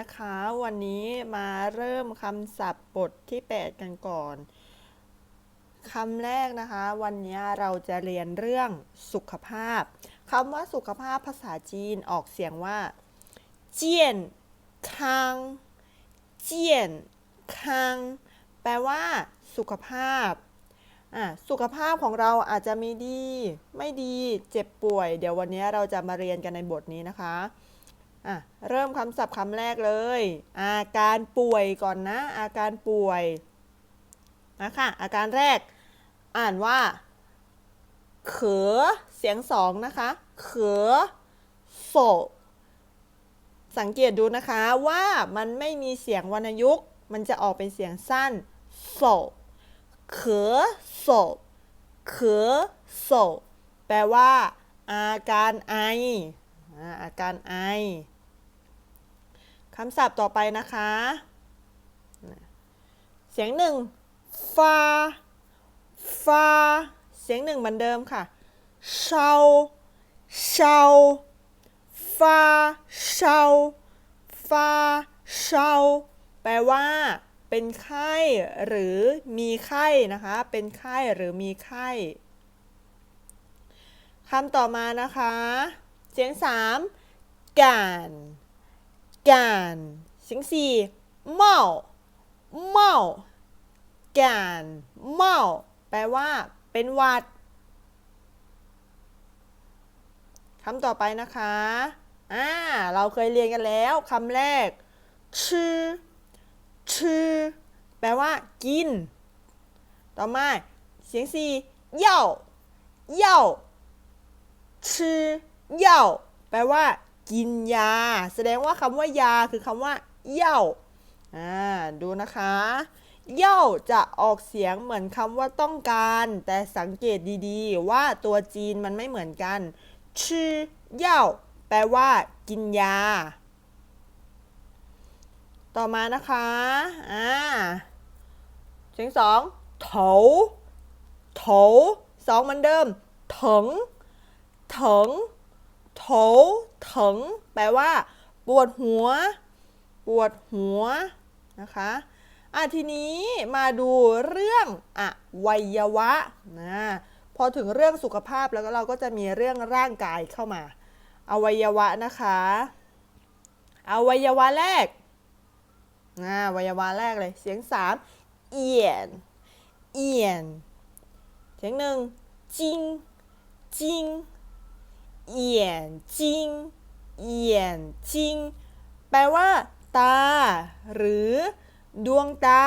นะคะ วันนี้มาเริ่มคำศัพท์บทที่ 8 กันก่อนคำแรกนะคะ วันนี้เราจะเรียนเรื่องสุขภาพคำว่าสุขภาพภาษาจีนออกเสียงว่าเจียนคังเจียนคังแปลว่า สุขภาพอะสุขภาพของเราอาจจะมีดี ไม่ดีเจ็บป่วย เดี๋ยววันนี้เราจะมาเรียนกันในบทนี้นะคะ อะเริ่มคำศัพท์คำแรกเลย อาการป่วยก่อนนะ อาการป่วยนะคะอาการแรกอ่านว่า เขอเสียงสองนะคะ เขอโสสังเกตดูนะคะว่ามันไม่มีเสียงวรรณยุกต์ มันจะออกเป็นเสียงสั้นโสเขอโสเขอโสแปลว่า อาการไออ่าอาการไอ คำศัพท์ต่อไปนะคะ เสียงหนึ่งฟาฟาเสียงหนึ่งเหมือนเดิมค่ะเชาเชาฟาเชาฟาเชาแปลว่า เป็นไข้หรือมีไข้นะคะ เป็นไข้หรือมีไข้คำต่อมานะคะ เสียงสามการ การเสียงสี่เมาเมาการเมาแปลว่า เป็นหวัดคำต่อไปนะคะ อ่า เราเคยเรียนกันแล้วคำแรก ชื่อ ชื่อ แปลว่า กิน ต่อมา เสียงสี่เย่าเย่าชื่อเย่าแปลว่า กินยา แสดงว่าคำว่ายาคือคำว่า เย่าอ่าดูนะคะ เย่าจะออกเสียงเหมือนคำว่าต้องการ แต่สังเกตดีๆ ว่าตัวจีนมันไม่เหมือนกันชื่อเย่าแปลว่า กินยา ต่อมานะคะอ่าเสียงสองโถโถสองเหมือนเดิม เถงเถง โถเถิงแปลว่า ปวดหัว ปวดหัวนะคะอะทีนี้มาดูเรื่องอวัยวะนะพอถึงเรื่องสุขภาพแล้วก็เราก็จะมีเรื่องร่างกายเข้ามา อวัยวะนะคะอวัยวะแรกนะอวัยวะแรกเลย เสียงสามเอียน เอียน เสียงหนึ่งจิงจิง เอียนจิงเอียนจิงแปลว่า ตา หรือ ดวงตา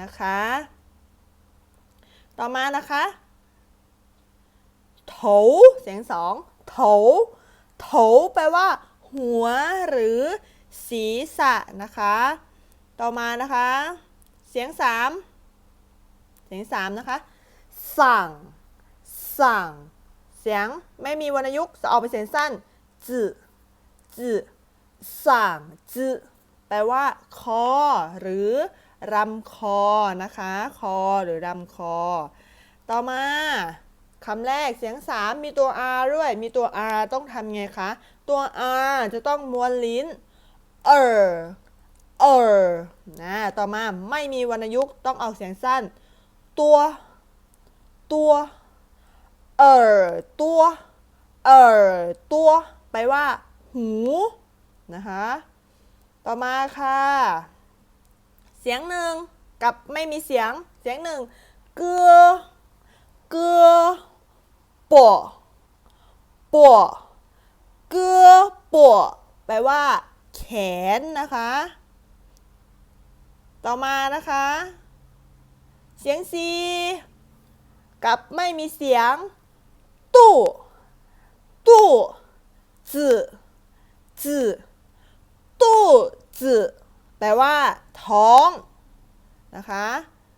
นะคะ ต่อมานะคะโถเสียงสองโถโถแปลว่า หัวหรือ ศีรษะนะคะ ต่อมานะคะ เสียงสามเสียงสามนะคะ สั่ง สั่ง สียงไม่มีวรรณยุกต์จะออกเป็นเสียงสั้นจืจืสั่งจืแปลว่า คอ หรือรำคอนะคะ คอหรือรำคอ ต่อมาคำแรกเสียงสามมีตัว R ด้วย มีตัว R ต้องทำไงคะ ตัว R จะต้องม้วนลิ้น เออเออนะต่อมาไม่มีวรรณยุกต์ต้องออกเสียงสั้น ตัว ตัว เอ่อตัวเอ่อตัวแปลว่า หูนะคะต่อมาค่ะ เสียงหนึ่งกับไม่มีเสียง เสียงหนึ่งเกือเกือปอปอเกือปอแปลว่า แขนนะคะ ต่อมานะคะ เสียงซีกับไม่มีเสียง ตู้จื่อจื่อตู้จื่อแปลว่า ท้องนะคะ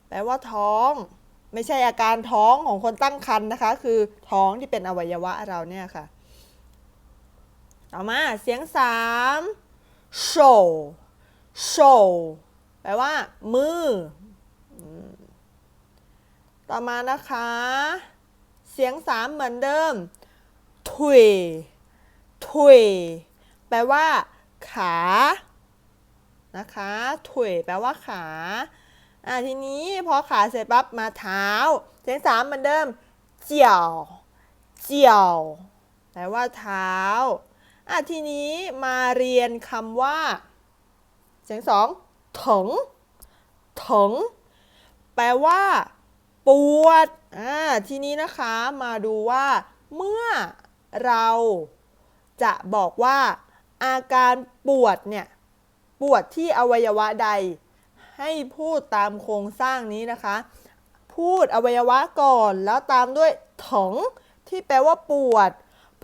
แปลว่าท้อง ไม่ใช่อาการท้องของคนตั้งครรภ์นะคะ คือท้องที่เป็นอวัยวะเราเนี่ยค่ะ ต่อมาเสียงสามโชโชแปลว่า มือ ต่อมานะคะ เสียงสามเหมือนเดิม ถุย ถุย แปลว่า ขา นะคะ ถุย แปลว่า ขา อะทีนี้พอขาเสร็จปั๊บมาเท้า เสียงสามเหมือนเดิม เจียว เจียว แปลว่าเท้า อะทีนี้มาเรียนคำว่า เสียงสองถงถง แปลว่า ปวดอ่าทีนี้นะคะมาดูว่า เมื่อเราจะบอกว่าอาการปวดเนี่ย ปวดที่อวัยวะใด ให้พูดตามโครงสร้างนี้นะคะ พูดอวัยวะก่อนแล้วตามด้วยถงที่แปลว่าปวด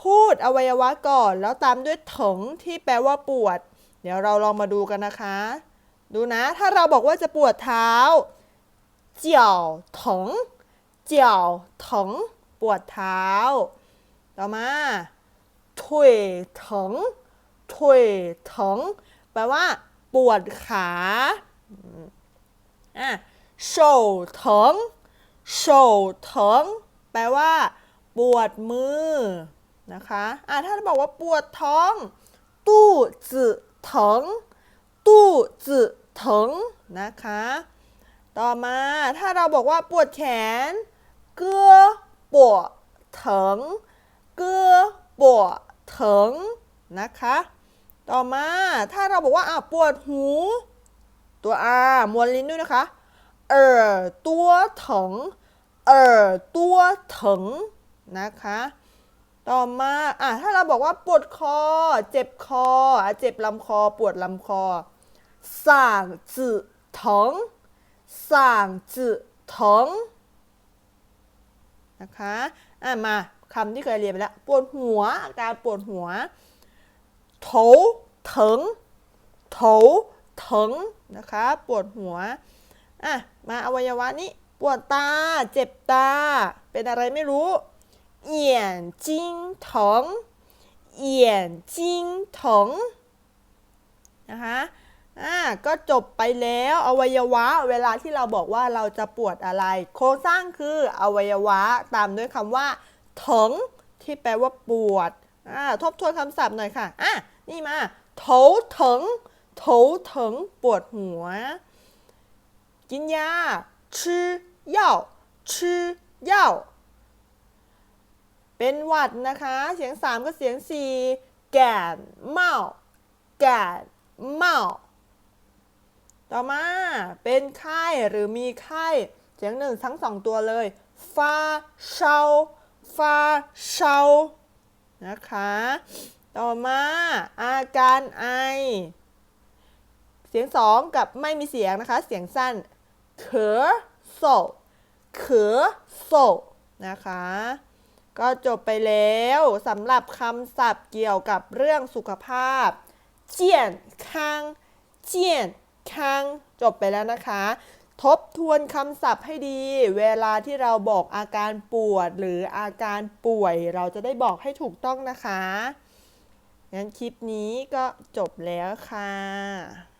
พูดอวัยวะก่อนแล้วตามด้วยถงที่แปลว่าปวด เดี๋ยวเราลองมาดูกันนะคะ ดูนะ ถ้าเราบอกว่าจะปวดเท้า 脚疼，脚疼ปวดเท้า ต่อมาถุยถงถุยถงแปลว่า ปวดขาอะโชถ疼โชถงแปลว่า ปวดมือนะคะอะถ้าบอกว่าปวดท้อง ตู้จื้ถงตู้จื้ถงนะคะ ต่อมาถ้าเราบอกว่าปวดแขนเกื้อปวดเถิงเกื้อปวดเถิงนะคะ ต่อมาถ้าเราบอกว่าอะปวดหู ตัว R มวนลิ้นด้วยนะคะเออตัวเถิงเออตัวเถิงนะคะ ต่อมาอะถ้าเราบอกว่าปวดคอ เจ็บคออะเจ็บลำคอ ปวดลำคอสั่างจืดเถิง สั่งจือทองนะคะอะมาคำที่เคยเรียนไปแล้ว ปวดหัวอาการปวดหัวโถเถิงถเถิงนะคะ ปวดหัวอะมาอวัยวะนี้ ปวดตา เจ็บตา เป็นอะไรไม่รู้เอียนจิงถองเอนจิงถองนะคะ อ่าก็จบไปแล้วอวัยวะ เวลาที่เราบอกว่าเราจะปวดอะไร โครงสร้างคืออวัยวะตามด้วยคำว่าถิงที่แปลว่าปวดอ่าทบทวนคำศัพท์หน่อยค่ะอะนี่มาโถเถิงโถเถิงปวดหัว กินยาชื่อยาชื่อยาเป็นหวัดนะคะ เสียง3ก็เสียง4แก่เมาแก่เมา ต่อมาเป็นไข้หรือมีไข้เสียงหนึ่งทั้งสองตัวเลยฟาเชาฟาเชานะคะ ต่อมาอาการไอ เสียงสองกับไม่มีเสียงนะคะ เสียงสั้นเขอโซเขอโซนะคะ ก็จบไปแล้วสำหรับคำศัพท์เกี่ยวกับเรื่องสุขภาพ เจียนคังเจียน คังจบไปแล้วนะคะ ทบทวนคำศัพท์ให้ดี เวลาที่เราบอกอาการปวดหรืออาการป่วย เราจะได้บอกให้ถูกต้องนะคะงั้นคลิปนี้ก็จบแล้วค่ะ